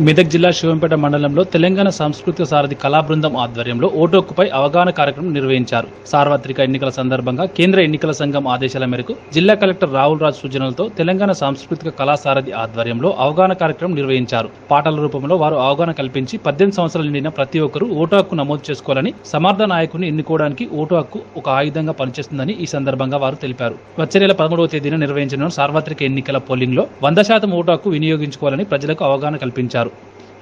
మెదక్ జిల్లా శివంపేట మండలంలో తెలంగాణ సాంస్కృతిక సారథి కళా బృందం ఆధ్వర్యంలో ఓటోక్కుపై అవగాహన కార్యక్రమం నిర్వహించారు. సార్వత్రిక ఎన్నికల సందర్భంగా కేంద్ర ఎన్నికల సంఘం ఆదేశాల మేరకు జిల్లా కలెక్టర్ రాహుల్ రాజ్ సూచనలతో తెలంగాణ సాంస్కృతిక కళా సారథి ఆధ్వర్యంలో అవగాహన కార్యక్రమం నిర్వహించారు. పాటల రూపంలో వారు అవగాహన కల్పించి పద్దెనిమిది సంవత్సరాలు నిండిన ప్రతి ఒక్కరూ ఓటు హక్కు నమోదు చేసుకోవాలని సమర్థ నాయకుని ఎన్నుకోవడానికి ఓటు హక్కు ఒక ఆయుధంగా పనిచేస్తుందని ఈ సందర్భంగా వారు తెలిపారు. వచ్చే నెల పదమూడవ తేదీన నిర్వహించిన సార్వత్రిక ఎన్నికల పోలింగ్లో వంద శాతం ఓటు హక్కు వినియోగించుకోవాలని ప్రజలకు అవగాహన కల్పించారు.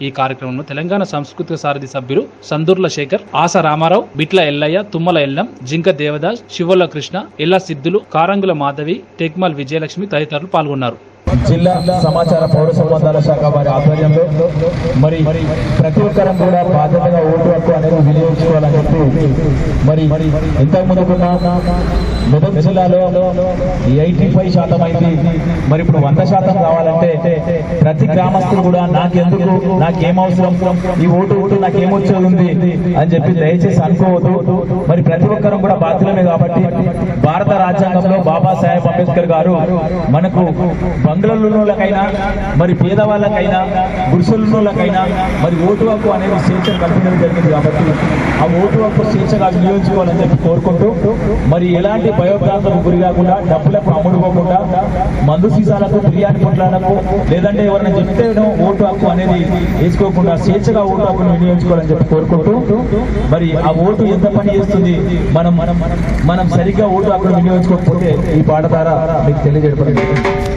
ఈ కార్యక్రమంలో తెలంగాణ సాంస్కృతిక సారథి సభ్యులు సందూర్ల శేఖర్ ఆశ రామారావు బిట్ల ఎల్లయ్య తుమ్మల ఎల్లం జింక దేవదాస్ శివోల కృష్ణ ఎల్ల సిద్ధులు కారంగుల మాధవి టెక్మల్ విజయలక్ష్మి తదితరులు పాల్గొన్నారు. జిల్లా సమాచార పౌర సంబంధాల శాఖ వారి ఆధ్వర్యంలో మరి ప్రతి ఒక్కరం కూడా బాధ్యతగా ఓటు హక్కు అనేది వినియోగించుకోవాలని చెప్పి మరి ఇంతకు ముందుకున్న మెదక్ జిల్లాలో ఎయిటీ ఫైవ్ శాతం అయింది. మరి ఇప్పుడు వంద శాతం కావాలంటే ప్రతి గ్రామస్తులు కూడా నాకెందుకు నాకేం అవసరం? ఈ ఓటు ఓటు నాకేమొచ్చేది ఉంది? అని చెప్పి దయచేసి అనుకోవద్దు. మరి ప్రతి ఒక్కరం కూడా బాధ్యులమే కాబట్టి భారత రాజ్యాంగంలో బాబాసాహెబ్ అంబేద్కర్ గారు మనకు బంగ్లాలోకైనా మరి పేదవాళ్ళకైనా గురుసులకైనా మరి ఓటు హక్కు అనేది స్వేచ్ఛ కల్పించడం జరిగింది కాబట్టి ఆ ఓటు హక్కు స్వేచ్ఛగా వినియోగించుకోవాలని చెప్పి కోరుకుంటూ మరి ఎలాంటి భయోత్పాదకు గురి కాకుండా డబ్బులకు అమ్ముడుకోకుండా మందు సీసాలకు బిర్యానీ పొట్లాలకు లేదంటే ఎవరైనా చెప్తే ఓటు హక్కు అనేది వేసుకోకుండా స్వేచ్ఛగా ఓటు హక్కును వినియోగించుకోవాలని చెప్పి కోరుకుంటూ మరి ఆ ఓటు ఎంత పని వస్తుంది. మనం మనం మనం సరిగ్గా ఓటు అక్కడ వినియోగించుకోకపోతే ఈ పాట ద్వారా మీకు తెలియజేయడం